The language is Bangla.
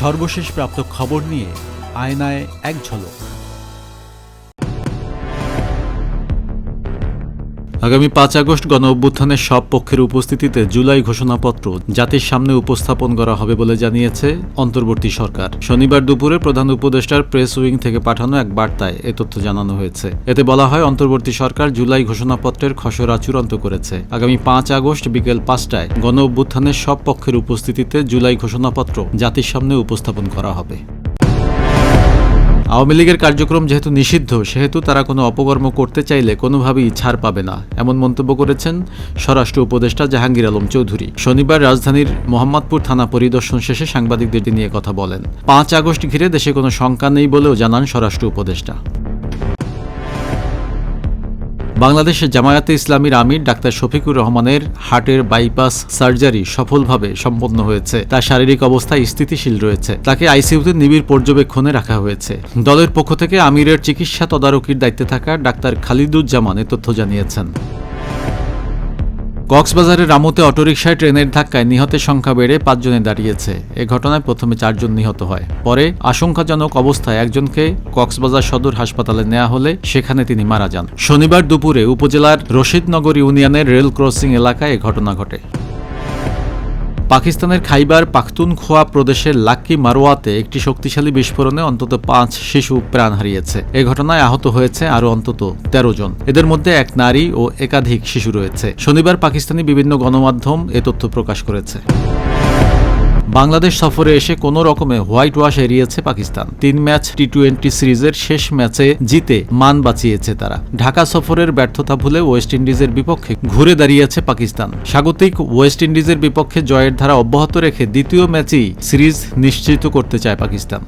সর্বশেষ প্রাপ্ত খবর নিয়ে আয়নায় এক ঝলক। আগামী পাঁচ আগস্ট গণ অভ্যুত্থানের সব পক্ষের উপস্থিতিতে জুলাই ঘোষণাপত্র জাতির সামনে উপস্থাপন করা হবে বলে জানিয়েছে অন্তর্বর্তী সরকার। শনিবার দুপুরে প্রধান উপদেষ্টার প্রেস উইং থেকে পাঠানো এক বার্তায় এ তথ্য জানানো হয়েছে। এতে বলা হয়, অন্তর্বর্তী সরকার জুলাই ঘোষণাপত্রের খসড়া চূড়ান্ত করেছে। আগামী পাঁচ আগস্ট বিকেল পাঁচটায় গণ অভ্যুত্থানের সব পক্ষের উপস্থিতিতে জুলাই ঘোষণাপত্র জাতির সামনে উপস্থাপন করা হবে। আওয়ামী লীগের কার্যক্রম যেহেতু নিষিদ্ধ, সেহেতু তারা কোনো অপকর্ম করতে চাইলে কোনোভাবেই ছাড় পাবে না, এমন মন্তব্য করেছেন স্বরাষ্ট্র উপদেষ্টা জাহাঙ্গীর আলম চৌধুরী। শনিবার রাজধানীর মোহাম্মদপুর থানা পরিদর্শন শেষে সাংবাদিকদের নিয়ে কথা বলেন। পাঁচ আগস্ট ঘিরে দেশে কোনো শঙ্কা নেই বলেও জানান স্বরাষ্ট্র উপদেষ্টা। বাংলাদেশের জামায়াতে ইসলামীর আমির ডাক্তার শফিকুর রহমানের হার্টের বাইপাস সার্জারি সফলভাবে সম্পন্ন হয়েছে। তার শারীরিক অবস্থা স্থিতিশীল রয়েছে। তাকে আইসিইউতে নিবিড় পর্যবেক্ষণে রাখা হয়েছে। দলের পক্ষ থেকে আমিরের চিকিৎসা তদারকির দায়িত্বে থাকা ডাক্তার খালিদুজ্জামান এ তথ্য জানিয়েছেন। কক্সবাজারের রামুতে অটোরিকশায় ট্রেনের ধাক্কায় নিহতের সংখ্যা বেড়ে পাঁচজনে দাঁড়িয়েছে। এ ঘটনায় প্রথমে চারজন নিহত হয়। পরে আশঙ্কাজনক অবস্থায় একজনকে কক্সবাজার সদর হাসপাতালে নেওয়া হলে সেখানে তিনি মারা যান। শনিবার দুপুরে উপজেলার রশিদনগর ইউনিয়নের রেল ক্রসিং এলাকায় এ ঘটনা ঘটে। পাকিস্তানের খাইবার পাখতুনখোয়া প্রদেশের লাক্কি মারোয়াতে একটি শক্তিশালী বিস্ফোরণে অন্তত পাঁচ শিশু প্রাণ হারিয়েছে। এ ঘটনায় আহত হয়েছে আরও অন্তত তেরো জন। এদের মধ্যে এক নারী ও একাধিক শিশু রয়েছে। শনিবার পাকিস্তানি বিভিন্ন গণমাধ্যম এ তথ্য প্রকাশ করেছে। বাংলাদেশ সফরে এসে কোনো রকমে হোয়াইট ওয়াশ এড়িয়েছে পাকিস্তান। তিন ম্যাচ টি টোয়েন্টি সিরিজের শেষ ম্যাচে জিতে মান বাঁচিয়েছে তারা। ঢাকা সফরের ব্যর্থতা ভুলে ওয়েস্ট ইন্ডিজের বিপক্ষে ঘুরে দাঁড়িয়েছে পাকিস্তান। স্বাগতিক ওয়েস্ট ইন্ডিজের বিপক্ষে জয়ের ধারা অব্যাহত রেখে দ্বিতীয় ম্যাচেই সিরিজ নিশ্চিত করতে চায় পাকিস্তান।